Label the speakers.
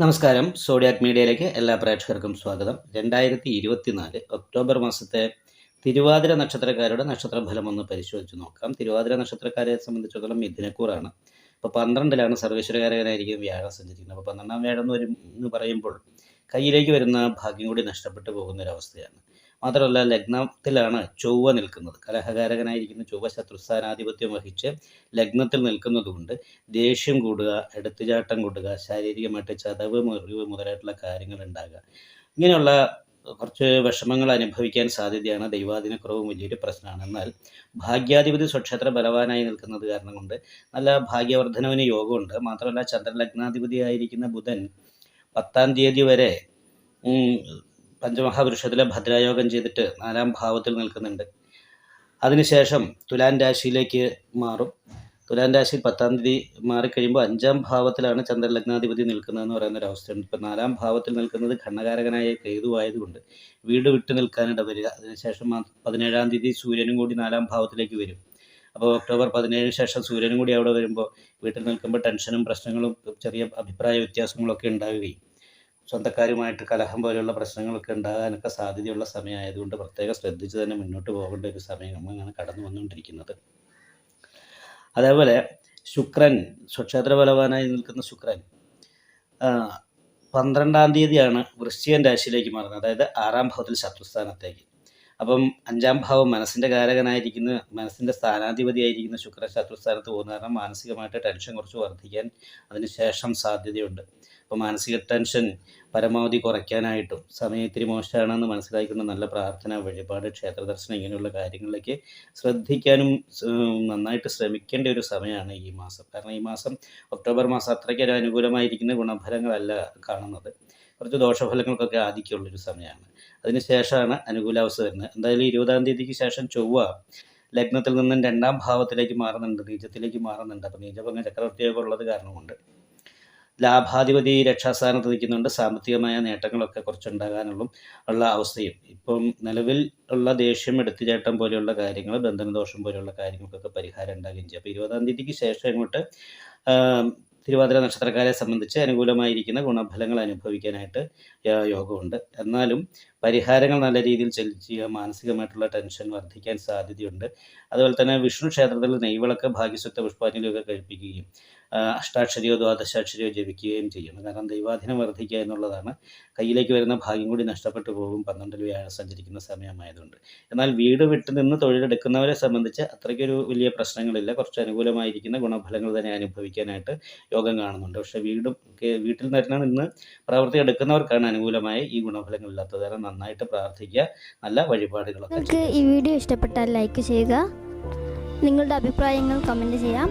Speaker 1: നമസ്കാരം. സോഡിയാക് മീഡിയയിലേക്ക് എല്ലാ പ്രേക്ഷകർക്കും സ്വാഗതം. രണ്ടായിരത്തി ഇരുപത്തിനാല് ഒക്ടോബർ മാസത്തെ തിരുവാതിര നക്ഷത്രക്കാരുടെ നക്ഷത്രഫലം ഒന്ന് പരിശോധിച്ച് നോക്കാം. തിരുവാതിര നക്ഷത്രക്കാരെ സംബന്ധിച്ചിടത്തോളം മിഥുനക്കൂറാണ്. ഇപ്പോൾ പന്ത്രണ്ടിലാണ് സർവേശ്വരകാരകനായിരിക്കും വ്യാഴം സഞ്ചരിക്കുന്നത്. അപ്പോൾ പന്ത്രണ്ടാം വ്യാഴം എന്ന് വരും എന്ന് പറയുമ്പോൾ കയ്യിലേക്ക് വരുന്ന ഭാഗ്യം കൂടി നഷ്ടപ്പെട്ടു പോകുന്ന ഒരു അവസ്ഥയാണ്. മാത്രമല്ല ലഗ്നത്തിലാണ് ചൊവ്വ നിൽക്കുന്നത്. കലഹകാരകനായിരിക്കുന്ന ചൊവ്വ ശത്രുസ്ഥാനാധിപത്യം വഹിച്ച് ലഗ്നത്തിൽ നിൽക്കുന്നതുകൊണ്ട് ദേഷ്യം കൂടുക എടുത്തുചാട്ടം കൂടുക ശാരീരികമായിട്ട് ചതവ് മുറിവ് മുതലായിട്ടുള്ള കാര്യങ്ങൾ ഉണ്ടാകുക. ഇങ്ങനെയുള്ള കുറച്ച് വിഷമങ്ങൾ അനുഭവിക്കാൻ സാധ്യതയാണ് ദൈവാധീനക്കുറവും വലിയൊരു പ്രശ്നമാണ്. എന്നാൽ ഭാഗ്യാധിപതി സ്വക്ഷേത്ര ബലവാനായി നിൽക്കുന്നത് കാരണം കൊണ്ട് നല്ല ഭാഗ്യവർദ്ധനവിന് യോഗമുണ്ട്. മാത്രമല്ല ചന്ദ്രലഗ്നാധിപതിയായിരിക്കുന്ന ബുധൻ പത്താം തീയതി വരെ പഞ്ചമഹാപുരുഷത്തിലെ ഭദ്രായോഗം ചെയ്തിട്ട് നാലാം ഭാവത്തിൽ നിൽക്കുന്നുണ്ട്. അതിനുശേഷം തുലാൻ രാശിയിലേക്ക് മാറും. തുലാൻ രാശിയിൽ പത്താം തീയതി മാറിക്കഴിയുമ്പോൾ അഞ്ചാം ഭാവത്തിലാണ് ചന്ദ്രലഗ്നാധിപതി നിൽക്കുന്നതെന്ന് പറയുന്ന ഒരു അവസ്ഥയുണ്ട്. ഇപ്പം നാലാം ഭാവത്തിൽ നിൽക്കുന്നത് ഖണ്ഡകാരകനായ കേതു ആയതുകൊണ്ട് വീട് വിട്ടു നിൽക്കാനിട വരിക. അതിനുശേഷം പതിനേഴാം തീയതി സൂര്യനും കൂടി നാലാം ഭാവത്തിലേക്ക് വരും. അപ്പോൾ ഒക്ടോബർ പതിനേഴിന് ശേഷം സൂര്യനും കൂടി അവിടെ വരുമ്പോൾ വീട്ടിൽ നിൽക്കുമ്പോൾ ടെൻഷനും പ്രശ്നങ്ങളും ചെറിയ അഭിപ്രായ വ്യത്യാസങ്ങളൊക്കെ ഉണ്ടാവുകയും സ്വന്തക്കാരുമായിട്ട് കലഹം പോലെയുള്ള പ്രശ്നങ്ങളൊക്കെ ഉണ്ടാകാനൊക്കെ സാധ്യതയുള്ള സമയമായതുകൊണ്ട് പ്രത്യേകം ശ്രദ്ധിച്ച് തന്നെ മുന്നോട്ട് പോകേണ്ട ഒരു സമയം അങ്ങനെ കടന്നു വന്നുകൊണ്ടിരിക്കുന്നത്. അതേപോലെ ശുക്രൻ സ്വക്ഷേത്ര ബലവാനായി നിൽക്കുന്ന ശുക്രൻ പന്ത്രണ്ടാം തീയതിയാണ് വൃശ്ചികൻ രാശിയിലേക്ക് മാറുന്നത്. അതായത് ആറാം ഭാവത്തിൽ ശത്രുസ്ഥാനത്തേക്ക്. അപ്പം അഞ്ചാം ഭാവം മനസ്സിന്റെ കാരകനായിരിക്കുന്ന മനസ്സിന്റെ സ്ഥാനാധിപതിയായിരിക്കുന്ന ശുക്രൻ ശത്രുസ്ഥാനത്ത് പോകുന്ന കാരണം മാനസികമായിട്ട് ടെൻഷൻ കുറച്ച് വർദ്ധിക്കാൻ അതിന് ശേഷം സാധ്യതയുണ്ട്. അപ്പോൾ മാനസിക ടെൻഷൻ പരമാവധി കുറയ്ക്കാനായിട്ടും സമയം ഇത്തിരി മോശമാണെന്ന് മനസ്സിലാക്കുന്ന നല്ല പ്രാർത്ഥന വഴിപാട് ക്ഷേത്ര ദർശനം ഇങ്ങനെയുള്ള കാര്യങ്ങളിലേക്ക് ശ്രദ്ധിക്കാനും നന്നായിട്ട് ശ്രമിക്കേണ്ട ഒരു സമയമാണ് ഈ മാസം. കാരണം ഈ മാസം ഒക്ടോബർ മാസം അത്രയ്ക്ക് ഒരു അനുകൂലമായിരിക്കുന്ന ഗുണഫലങ്ങളല്ല കാണുന്നത്. കുറച്ച് ദോഷഫലങ്ങൾക്കൊക്കെ ആധിക്യമുള്ളൊരു സമയമാണ്. അതിനുശേഷമാണ് അനുകൂലാവസ്ഥ വരുന്നത്. എന്തായാലും ഇരുപതാം തീയതിക്ക് ശേഷം ചൊവ്വ ലഗ്നത്തിൽ നിന്നും രണ്ടാം ഭാവത്തിലേക്ക് മാറുന്നുണ്ട് നീചത്തിലേക്ക് മാറുന്നുണ്ട്. അപ്പോൾ നീചഭംഗ ചക്രവർത്തിയൊക്കെ ഉള്ളത് കാരണം കൊണ്ട് ലാഭാധിപതി രക്ഷാസ്ഥാനത്ത് നിൽക്കുന്നുണ്ട് സാമ്പത്തികമായ നേട്ടങ്ങളൊക്കെ കുറച്ചുണ്ടാകാനുള്ള ഉള്ള അവസ്ഥയും. ഇപ്പം നിലവിൽ ഉള്ള ദേഷ്യം എടുത്തുചാട്ടം പോലെയുള്ള കാര്യങ്ങൾ ബന്ധനദോഷം പോലെയുള്ള കാര്യങ്ങൾക്കൊക്കെ പരിഹാരം ഉണ്ടാകുകയും ചെയ്യും. അപ്പോൾ ഇരുപതാം തീയതിക്ക് ശേഷം ഇങ്ങോട്ട് തിരുവാതിര നക്ഷത്രക്കാരെ സംബന്ധിച്ച് അനുകൂലമായിരിക്കുന്ന ഗുണഫലങ്ങൾ അനുഭവിക്കാനായിട്ട് യോഗമുണ്ട്. എന്നാലും പരിഹാരങ്ങൾ നല്ല രീതിയിൽ ചെലുത്തുക മാനസികമായിട്ടുള്ള ടെൻഷൻ വർദ്ധിക്കാൻ സാധ്യതയുണ്ട്. അതുപോലെ തന്നെ വിഷ്ണു ക്ഷേത്രത്തിൽ നെയ്വിളക്ക് ഭാഗ്യസ്വത്ത പുഷ്പാഞ്ജലിയൊക്കെ കഴിപ്പിക്കുകയും അഷ്ടാക്ഷരിയോ ദ്വാദശാക്ഷരിയോ ജപിക്കുകയും ചെയ്യണം കാരണം ദൈവാധീനം വർദ്ധിക്കുക എന്നുള്ളതാണ്. കയ്യിലേക്ക് വരുന്ന ഭാഗ്യം കൂടി നഷ്ടപ്പെട്ടു പോകും. പന്ത്രണ്ടിൽ വ്യാഴം സഞ്ചരിക്കുന്ന സമയമായതുകൊണ്ട്. എന്നാൽ വീട് വിട്ടു നിന്ന് തൊഴിലെടുക്കുന്നവരെ സംബന്ധിച്ച് അത്രയ്ക്കൊരു വലിയ പ്രശ്നങ്ങളില്ല. കുറച്ച് അനുകൂലമായിരിക്കുന്ന ഗുണഫലങ്ങൾ തന്നെ അനുഭവിക്കാനായിട്ട് യോഗം കാണുന്നുണ്ട്. പക്ഷേ വീടും വീട്ടിൽ തന്നെ നിന്ന് പ്രവൃത്തി എടുക്കുന്നവർക്കാണ് അനുകൂലമായ ഈ ഗുണഫലങ്ങൾ ഇല്ലാത്തത്. കാരണം നന്നായിട്ട് പ്രാർത്ഥിക്കുക നല്ല വഴിപാടുകളൊക്കെ
Speaker 2: ഈ വീഡിയോ ഇഷ്ടപ്പെട്ടാൽ ലൈക്ക് ചെയ്യുക. നിങ്ങളുടെ അഭിപ്രായങ്ങൾ കമന്റ് ചെയ്യാം.